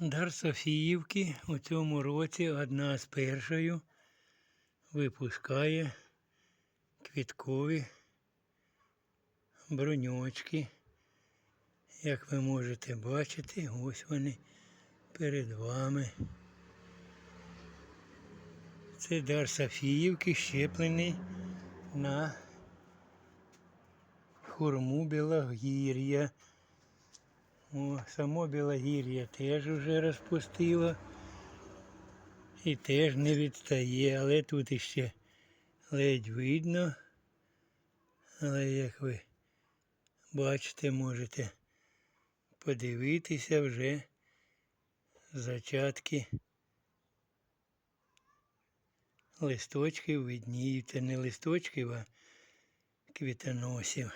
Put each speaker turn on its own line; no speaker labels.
Дар Софіївки у цьому році одна з першою випускає квіткові броньочки. Як ви можете бачити, ось вони перед вами. Це дар Софіївки, щеплений на хурму Білогір'я. О, само Білогір'я теж вже розпустило. І теж не відстає, але тут іще ледь видно. Але як ви бачите, можете подивитися вже зачатки листочків видніються, не листочків, а квітоносів.